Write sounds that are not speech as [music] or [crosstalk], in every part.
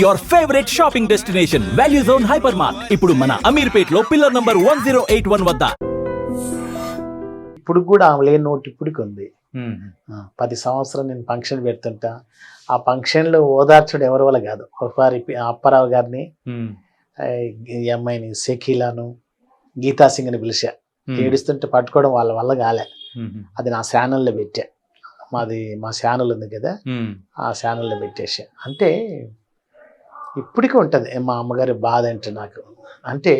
Your favourite shopping destination value zone hypermart ఇప్పుడు మన అమీర్పేట్లో pillar number one zero eight one వద్ద. ఇప్పుడు కూడా ఆమె లేని నోటి ఇప్పటికి ఉంది. పది సంవత్సరం నేను ఫంక్షన్ పెడుతుంటా. ఆ ఫంక్షన్లో ఓదార్చుడు ఎవరి వల్ల కాదు. ఒకసారి అప్పారావు గారిని ఈ అమ్మాయిని షకీలాను గీతా సింగ్ని పిలిచా. ఏడుస్తుంటే పట్టుకోవడం వాళ్ళ వల్ల కాలే. అది నా ఛానల్లో పెట్టా. మాది మా ఛానల్ ఉంది కదా. ఆ ఛానల్లో పెట్టేసా అంటే ఇప్పటికీ ఉంటుంది మా అమ్మగారి బాధ అంటే నాకు అంటే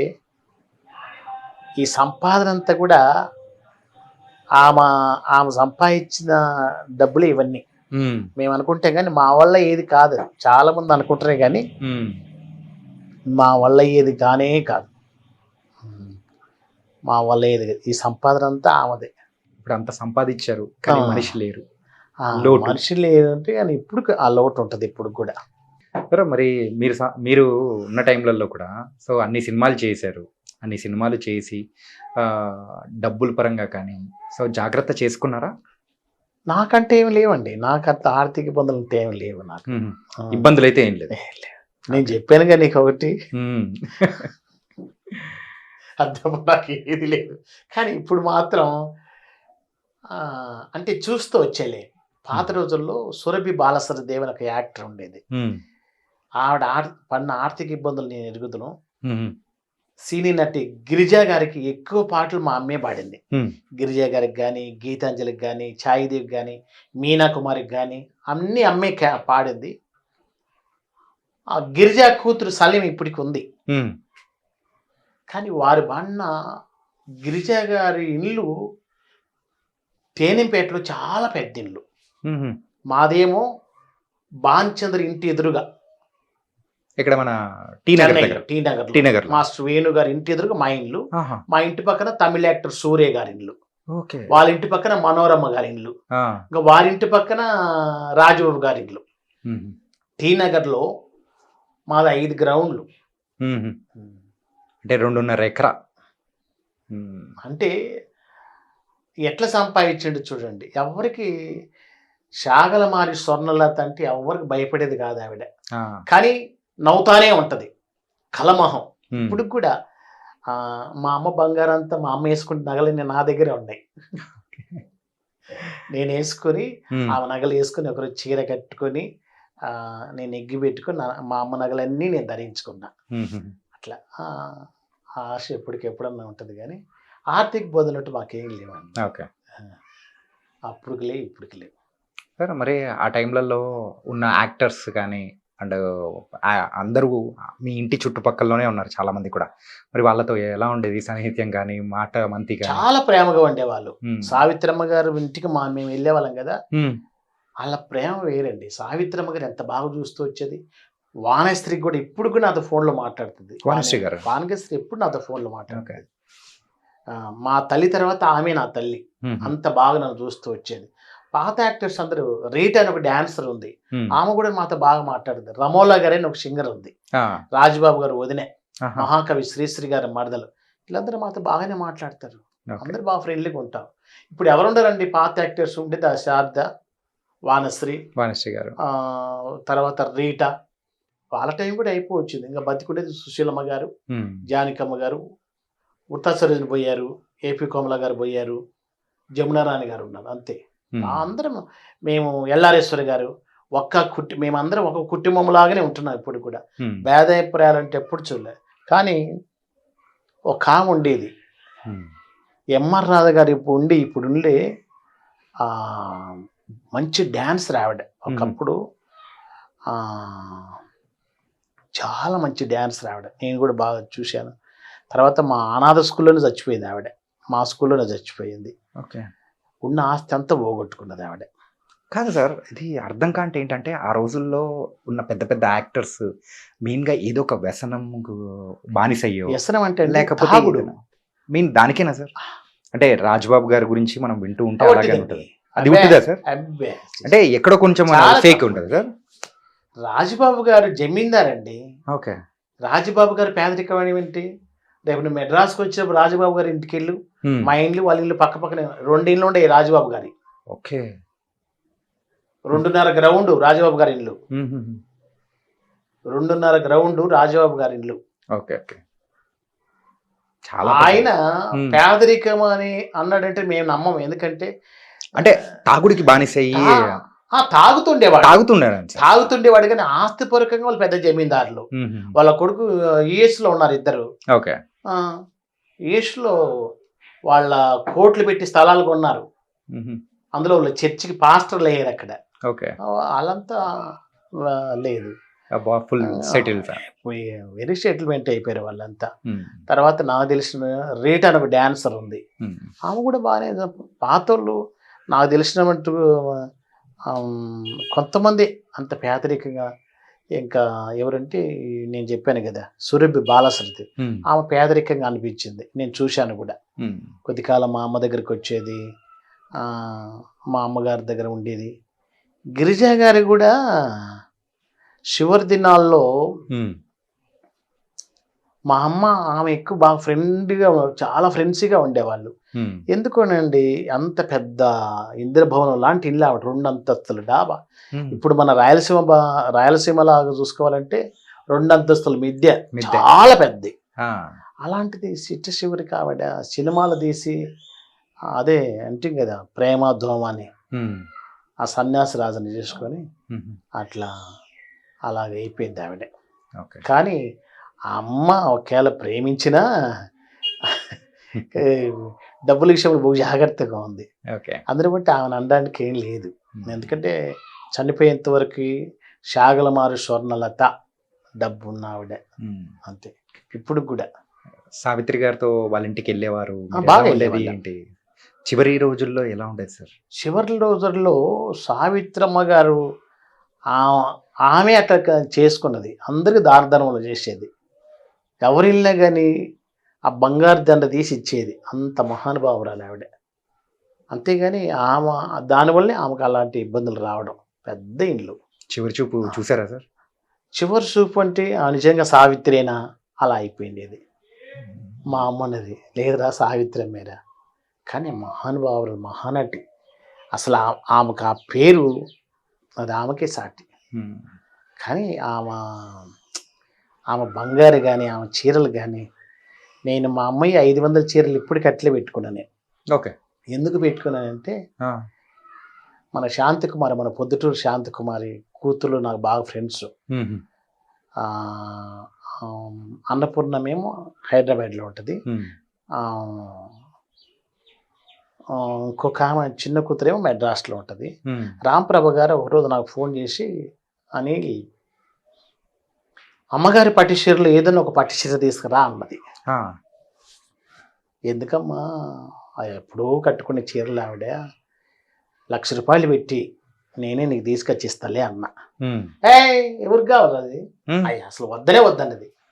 ఈ సంపాదన అంతా కూడా ఆమె ఆమె సంపాదించిన డబ్బులు ఇవన్నీ. మేము అనుకుంటే కానీ మా వల్ల ఏది కాదు చాలా మంది అనుకుంటారే కానీ. మా వల్ల ఏది కానే కాదు మా వల్ల ఏది కాదు. ఈ సంపాదన అంతా ఆమెదే ఇప్పుడు అంత సంపాదించారు కానీ. మనిషి లేరు. మనిషి లేదంటే కానీ ఇప్పుడు ఆ లోటు ఉంటుంది ఇప్పుడు కూడా సరే మరి మీరు స- మీరు ఉన్న టైంలలో కూడా సో అన్ని సినిమాలు చేశారు. అన్ని సినిమాలు చేసి డబ్బుల పరంగా కానీ సో జాగ్రత్త చేసుకున్నారా? నాకంటే ఏమి లేవండి. నాకంత ఆర్థిక ఇబ్బందులు అంటే ఏమి లేవు నాకు. ఇబ్బందులు అయితే ఏం లేదు ఏ. నేను చెప్పానుగా నీకు ఒకటి. [laughs] అర్థం నాకు ఏది లేదు. కానీ ఇప్పుడు మాత్రం అంటే చూస్తూ వచ్చేలే. పాత రోజుల్లో సురభి బాలసర దేవన్ ఒక యాక్టర్ ఉండేది. ఆవిడ పడిన ఆర్థిక ఇబ్బందులు నేను ఎరుగుదును. సినీ నటి గిరిజా గారికి ఎక్కువ పాటలు మా అమ్మే పాడింది. గిరిజా గారికి కానీ గీతాంజలికి కానీ ఛాయిదేవికి కానీ మీనా కుమారికి కానీ అన్నీ అమ్మే పాడింది ఆ గిరిజా కూతురు సలీం ఇప్పటికి ఉంది. కానీ వారి బాన్న గిరిజా గారి ఇల్లు తేనెంపేటలో చాలా పెద్ద ఇల్లు. మాదేమో బాన్చంద్ర ఇంటి ఎదురుగా ఇక్కడ మన tea Nagar tea Nagar tea Nagar master Venu గారి ఇంటి ఎదురుగా మా ఆహా. మా ఇంటి పక్కన తమిళ యాక్టర్ సూర్య గారి ఓకే వాళ్ళ ఇంటి పక్కన మనోరమ్మ గారి ఇల్లు ఆ. ఇంకా వారి ఇంటి పక్కన రాజబాబు గారి ఉమ్. టీ నగర్లో మాది ఐదు గ్రౌండ్లు. అంటే రెండున్నర ఎకరా. అంటే ఎట్లా సంపాదించండి చూడండి ఎవరికి శాగలమారి స్వర్ణలత అంటే ఎవరికి భయపడేది కాదు ఆవిడ. కానీ నవ్వుతానే ఉంటది. కలమహం. ఇప్పుడు కూడా మా అమ్మ బంగారం అంతా మా అమ్మ వేసుకుంటే నగలన్నీ నా దగ్గరే ఉన్నాయి. నేను వేసుకొని. ఆమె నగలు వేసుకొని ఒకరు చీర కట్టుకొని నేను ఎగ్గి పెట్టుకొని మా అమ్మ నగలన్నీ నేను ధరించుకున్నా. అట్లా ఆశ ఎప్పటికి ఎప్పుడన్నా ఉంటుంది కానీ ఆర్థిక బదులట్టు మాకేం లేవండి. ఓకే. అప్పుడుకి లేవు ఇప్పటికి లేవు. సరే మరి ఆ టైంలలో ఉన్న యాక్టర్స్ కానీ అండ్ అందరూ మీ ఇంటి చుట్టుపక్కలలోనే ఉన్నారు చాలా మంది కూడా. మరి వాళ్ళతో ఎలా ఉండేది? సాహిత్యం కానీ మాట మంతి చాలా ప్రేమగా ఉండేవాళ్ళు. సావిత్రమ్మ గారు ఇంటికి మా మేము వెళ్ళేవాళ్ళం కదా. వాళ్ళ ప్రేమ వేరండి. సావిత్రమ్మ గారు ఎంత బాగా చూస్తూ వచ్చేది. వానశ్రీ కూడా ఇప్పుడు కూడా నాతో ఫోన్లో మాట్లాడుతుంది. వాణిశ్రీ గారు? వానశ్రీ ఎప్పుడు నాతో ఫోన్లో మాట్లాడుతుంది. మా తల్లి తర్వాత ఆమె నా తల్లి. అంత బాగా నన్ను చూస్తూ వచ్చేది. పాత యాక్టర్స్ అందరూ రీటా అని ఒక డాన్సర్ ఉంది. ఆమె కూడా మాతో బాగా మాట్లాడుతుంది రమోలా గారు అని ఒక సింగర్ ఉంది. రాజబాబు గారు వదినే. మహాకవి శ్రీశ్రీ గారి మరదలు వీళ్ళందరూ మాతో బాగానే మాట్లాడతారు. అందరూ బాగా ఫ్రెండ్లీగా ఉంటాం ఇప్పుడు ఎవరుండరండి పాత యాక్టర్స్ ఆ శారద వానశ్రీ వాణిశ్రీ గారు తర్వాత రీటా వాళ్ళ టైం కూడా అయిపోవచ్చింది ఇంకా బతికుండేది సుశీలమ్మ గారు. జానకమ్మ గారు ఉత్తసరోజు పోయారు ఏపీ కోమల గారు పోయారు జమునా రాణి గారు ఉన్నారు అంతే. అందరం మేము ఎల్లారేశ్వరి గారు ఒక్క కుట్టి మేమందరం ఒక కుటుంబంలాగానే ఉంటున్నాం ఇప్పుడు కూడా. భేదాభిప్రాయాలు అంటే ఎప్పుడు చూడలేదు కానీ ఒక ఆమె ఉండేది. ఎంఆర్ రాధ గారు ఇప్పుడు ఉండి ఇప్పుడు ఉండే మంచి డ్యాన్స్ ఆవిడ ఒకప్పుడు చాలా మంచి డ్యాన్స్ ఆవిడ నేను కూడా బాగా చూశాను. తర్వాత మా అనాథ స్కూల్లోనే చచ్చిపోయింది ఆవిడ. మా స్కూల్లోనే చచ్చిపోయింది. ఓకే. ఉన్న ఆస్తి అంతా పోగొట్టుకున్నది ఆవిడ కాదు సార్ ఇది అర్థం కాంటే ఏంటంటే ఆ రోజుల్లో ఉన్న పెద్ద పెద్ద యాక్టర్స్ మెయిన్గా ఏదో ఒక వ్యసనం బానిసయ్యో వ్యసనం అంటే లేకపోతే. మెయిన్ దానికేనా సార్ అంటే రాజ్బాబు గారి గురించి మనం వింటూ ఉంటే అలాగే. ఉంటుంది అది ఉంటుందా సార్. అంటే ఎక్కడో కొంచెం ఫేక్. ఉంటుంది సార్ రాజబాబు గారు జమీందార్ అండి ఓకే రాజబాబు గారు పేదరికం ఏంటి రేపు నువ్వు మెడ్రాస్కి వచ్చినప్పుడు రాజబాబు గారి ఇంటికి వెళ్ళు. మా ఇండ్లు వాళ్ళ ఇల్లు పక్క పక్కనే రెండు ఇల్లు ఉండే రాజబాబు గారి. ఓకే. రెండున్నర గ్రౌండ్ రాజబాబు గారి ఇల్లు ఉమ్, ఉమ్, ఉమ్. రెండున్నర గ్రౌండ్ రాజబాబు గారి ఇల్లు ఓకే ఓకే. చాలా ఆయన Hmm. పేదరికం అని అన్నాడంటే మేము నమ్మం. ఎందుకంటే అంటే తాగుడికి బానిసయ్యి తాగుతుండేవాడు తాగుతున్నాడు సార్ తాగుతుండేవాడు. కానీ ఆస్తిపూర్వకంగా వాళ్ళు పెద్ద జమీందారులు. వాళ్ళ కొడుకు యుఎస్లో ఉన్నారు ఇద్దరు. ఓకే. యుఎస్లో వాళ్ళ కోట్లు పెట్టి స్థలాలు కొన్నారు. అందులో వాళ్ళ చర్చికి పాస్టర్లు అయ్యారు అక్కడ. ఓకే. వాళ్ళంతా లేదు. ఫుల్ సెటిల్ వెరీ సెటిల్మెంట్ అయిపోయారు వాళ్ళంతా. తర్వాత నాకు తెలిసిన రేట్ అని ఒక డాన్సర్ ఉంది. ఆమె కూడా బాగానే పాతోళ్ళు నాకు తెలిసినట్టు కొంతమంది అంత పేదరికంగా ఇంకా ఎవరంటే నేను చెప్పాను కదా సురభి బాలసరతి ఆమె పేదరికంగా అనిపించింది. నేను చూశాను కూడా. కొద్ది కాలం మా అమ్మ దగ్గరికి వచ్చేది మా అమ్మగారి దగ్గర ఉండేది. గిరిజా గారి కూడా చివరి దినాల్లో మా అమ్మ ఆమె ఎక్కువ బాగా ఫ్రెండ్గా చాలా ఫ్రెండ్సీగా ఉండేవాళ్ళు. ఎందుకోనండి? అంత పెద్ద ఇంద్రభవనం లాంటి ఇల్లు ఆవిడ రెండు అంతస్తుల డాబా ఇప్పుడు మన రాయలసీమ రాయలసీమ లాగా చూసుకోవాలంటే రెండు అంతస్తుల మిద్దె. చాలా పెద్దది. అలాంటిది చిట్ట చివరికి ఆవిడ సినిమాలు తీసి అదే అంటే కదా ప్రేమ ధోమ అని. ఆ సన్యాసి రాజుని చేసుకొని అట్లా అలాగ అయిపోయింది ఆవిడ. కానీ ఆ అమ్మ ఒకవేళ ప్రేమించినా [laughs] డబ్బుల విషయంలో బహు జాగ్రత్తగా ఉంది. ఓకే. అందరి బట్టి ఆమెను అనడానికి ఏం లేదు. ఎందుకంటే చనిపోయేంత వరకు శాగలమారు స్వర్ణలత డబ్బు ఉన్న ఆవిడ. అంతే. ఇప్పుడు కూడా. సావిత్రి గారితో వాళ్ళ ఇంటికి వెళ్ళేవారు. ఆ, మీరు బాగా ఎలా ఉండేది వెళ్ళేవాళ్ళం. ఏంటి? చివరి రోజుల్లో ఎలా ఉండేది సార్? చివరి రోజుల్లో సావిత్రమ్మ గారు ఆమె అట్లా చేసుకున్నది. అందరికి దారధర్మలు చేసేది. ఎవరిల్లా కానీ ఆ బంగారు దండ తీసి ఇచ్చేది. అంత మహానుభావురాలు ఆవిడ. అంతేగాని ఆమె దానివల్లే ఆమెకు అలాంటి ఇబ్బందులు రావడం. పెద్ద ఇండ్లు. చివరి చూపు చూసారా సార్? చివరి చూపు అంటే ఆ నిజంగా సావిత్రేనా? అలా అయిపోయింది ఇది మా అమ్మన్నది లేదురా సావిత్రి మీరా కానీ మహానుభావులు మహానటి. అసలు ఆమెకు ఆ పేరు అది ఆమెకే సాటి. కానీ ఆమె ఆమె బంగారు కానీ ఆమె చీరలు కానీ నేను మా అమ్మాయి ఐదు వందల చీరలు ఇప్పటికి అట్లే పెట్టుకున్నాను నేను. ఓకే. ఎందుకు పెట్టుకున్నానంటే మన శాంతికుమారి మన పొద్దుటూరు శాంతికుమారి కూతురు నాకు బాగా ఫ్రెండ్స్. అన్నపూర్ణమేమో హైదరాబాద్లో ఉంటుంది. ఇంకొక ఆమె చిన్న కూతురేమో మెడ్రాస్లో ఉంటుంది. రాంప్రభ గారు ఒకరోజు నాకు ఫోన్ చేసి అని అమ్మగారి పట్టు చీరలు ఏదైనా ఒక పట్టు చీర తీసుకురా అన్నది. ఎందుకమ్మా? ఎప్పుడో కట్టుకునే చీరలు ఆవిడ లక్ష రూపాయలు పెట్టి నేనే నీకు తీసుకొచ్చి ఇస్తాలే అన్న. ఏ ఎవరికి కావాలి అది? అసలు వద్దనే వద్దన్నది.